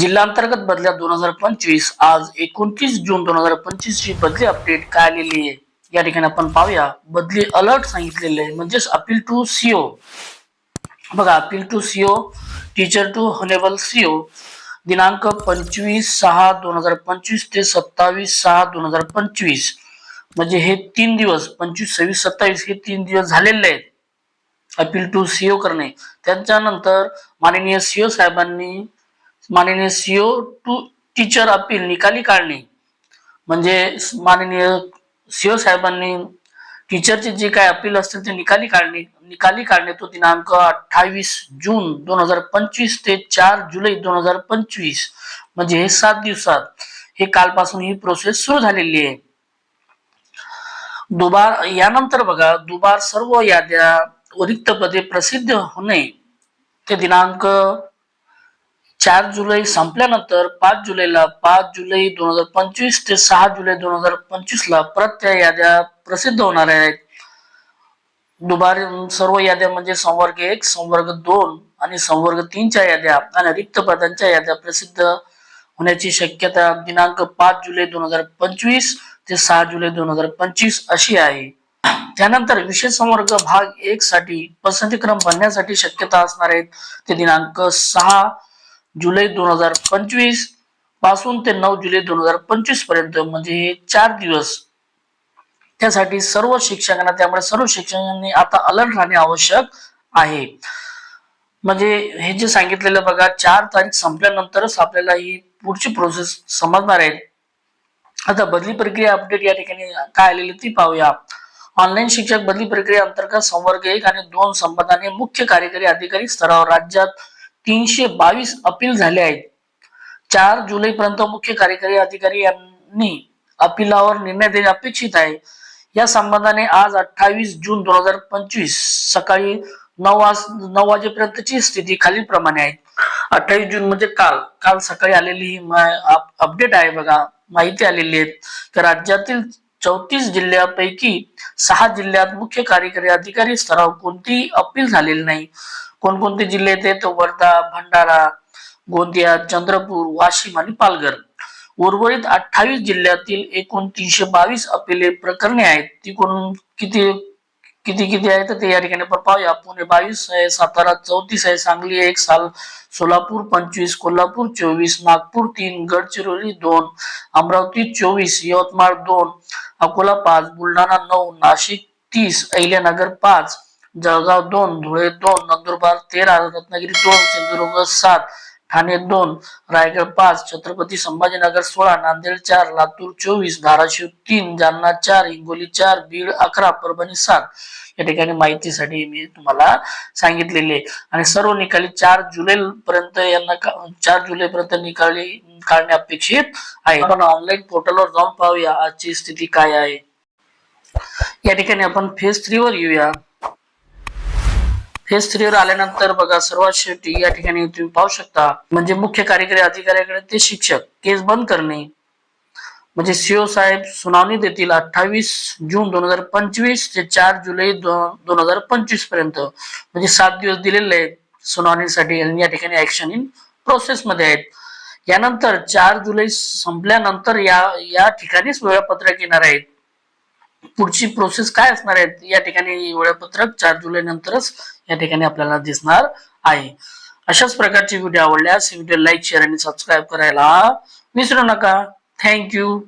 जिल्हांतर्गत बदल्या दोन हजार पंचवीस आज एकोणतीस जून दोन हजार पंचवीस ची बदली अपडेट काय आलेली आहे? या ठिकाणी आपण पाहूया. बदली अलर्ट सांगितलेले आहे. म्हणजेच अपील टू सीओ बघा appeal to CO teacher to honourable CO दिनांक पंचवीस सहा दोन हजार पंचवीस ते सत्तावीस सहा दोन हजार पंचवीस. म्हणजे हे तीन दिवस पंचवीस सव्वीस सत्तावीस हे तीन दिवस झालेले आहेत. अपील टू सीओ करणे. त्यांच्यानंतर माननीय सीओ साहेबांनी माननीय सीओ टू टीचर अपील निकाली काढणे म्हणजे माननीय सीओ साहेबांनी टीचरचे जे काय अपील असतील ते निकाली काढणे निकाली काढणे तो दिनांक अठ्ठावीस जून दोन हजार पंचवीस ते चार जुलै दोन हजार पंचवीस. म्हणजे हे सात दिवसात हे कालपासून ही प्रोसेस सुरू झालेली आहे. दुबार यानंतर बघा दुबार सर्व याद्या व रिक्त पदे प्रसिद्ध होणे. ते दिनांक चार जुलै संपल्यानंतर पाच जुलैला पाच जुलै दोन हजार पंचवीस ते सहा जुलै दोन हजार पंचवीस ला परत त्या याद्या प्रसिद्ध होणार आहेत. दुबारी सर्व याद्या म्हणजे संवर्ग एक संवर्ग दोन आणि संवर्ग तीनच्या याद्या आणि रिक्त पदांच्या याद्या प्रसिद्ध होण्याची शक्यता दिनांक पाच जुलै दोन हजार पंचवीस ते सहा जुलै दोन हजार पंचवीस अशी आहे. त्यानंतर विशेष संवर्ग भाग एक साठी पसंतीक्रम बनण्यासाठी शक्यता असणार आहेत. ते दिनांक सहा जुलै दोन हजार पंचवीसपासून ते नऊ जुलै दोन हजार पंचवीसपर्यंत म्हणजे चार दिवस. त्यासाठी सर्व शिक्षकांना त्यामुळे सर्व शिक्षकांनी आता अलर्ट राहणे आवश्यक आहे. म्हणजे हे जे सांगितलेलं बघा चार तारीख संपल्यानंतरच आपल्याला ही पुढची प्रोसेस समजणार आहे. आता बदली प्रक्रिया अपडेट या ठिकाणी काय आलेली ती पाहूया. ऑनलाईन शिक्षक बदली प्रक्रिया अंतर्गत संवर्ग एक आणि दोन संबंधाने मुख्य कार्यकारी अधिकारी स्तरावर राज्यात तीनशे बावीस अपील झाले आहेत. चार जुलै पर्यंत मुख्य कार्यकारी अधिकारी यांनी अपिलावर निर्णय देणे अपेक्षित आहे. या संबंधाने आज अठ्ठावीस जून दोन हजार पंचवीस सकाळी नऊ वाज नऊ वाजेपर्यंतची स्थिती खालीलप्रमाणे आहे. अठ्ठावीस जून म्हणजे काल. काल सकाळी आलेली ही अपडेट आहे बघा. माहिती आलेली आहे की राज्यातील चौतीस जिल्ह्यापैकी सहा जिल्ह्यात मुख्य कार्यकारी अधिकारी स्तरावर कोणतीही अपील झालेली नाही. कोणकोणते जिल्हे ते तर वर्धा भंडारा गोंदिया चंद्रपूर वाशिम आणि पालघर. उर्वरित अठ्ठावीस जिल्ह्यातील एकूण तीनशे बावीस अपिले प्रकरणे आहेत. ती कोण किती किती किती आहे तर ते या ठिकाणी पाहूया. पुणे बावीस आहे सातारा चौतीस आहे सांगली एक साल सोलापूर पंचवीस कोल्हापूर चोवीस नागपूर तीन गडचिरोली दोन अमरावती चोवीस यवतमाळ दोन अकोला पाच बुलढाणा नऊ नाशिक तीस अहिल्यानगर पाच जळगाव दोन धुळे दोन नंदुरबार तेरा रत्नागिरी दोन सिंधुदुर्ग सात ठाणे दोन रायगड पाच छत्रपती संभाजीनगर सोळा नांदेड चार लातूर चोवीस धाराशिव तीन जालना चार हिंगोली चार बीड अकरा परभणी सात. या ठिकाणी माहितीसाठी मी तुम्हाला सांगितलेले आणि सर्व निकाली चार जुलै पर्यंत यांना चार जुलै पर्यंत निकाली काढणे अपेक्षित आहे. आपण ऑनलाईन पोर्टलवर जाऊन पाहूया आजची स्थिती काय आहे. या ठिकाणी आपण फेज थ्री वर येऊया. फेज स्त्रीवर आल्यानंतर बघा सर्वात शेवटी या ठिकाणी तुम्ही पाहू शकता म्हणजे मुख्य कार्यकारी अधिकाऱ्याकडे ते शिक्षक केस बंद करणे. म्हणजे सीओ साहेब सुनावणी देतील अठ्ठावीस जून दोन हजार पंचवीस ते चार जुलै दोन हजार पंचवीसपर्यंत. म्हणजे सात दिवस दिलेले आहेत सुनावणीसाठी या ठिकाणी ऍक्शन इन प्रोसेस मध्ये आहेत. यानंतर चार जुलै संपल्यानंतर या या ठिकाणीच वेळापत्रक येणार आहेत पुढची प्रोसेस काय असणार आहे या ठिकाणी वेळापत्रक? चार जुलै नंतरच या ठिकाणी आपल्याला दिसणार आहे. अशाच प्रकारचे व्हिडिओ आवडल्यास व्हिडिओ लाईक शेअर आणि सबस्क्राईब करायला विसरू नका. थँक्यू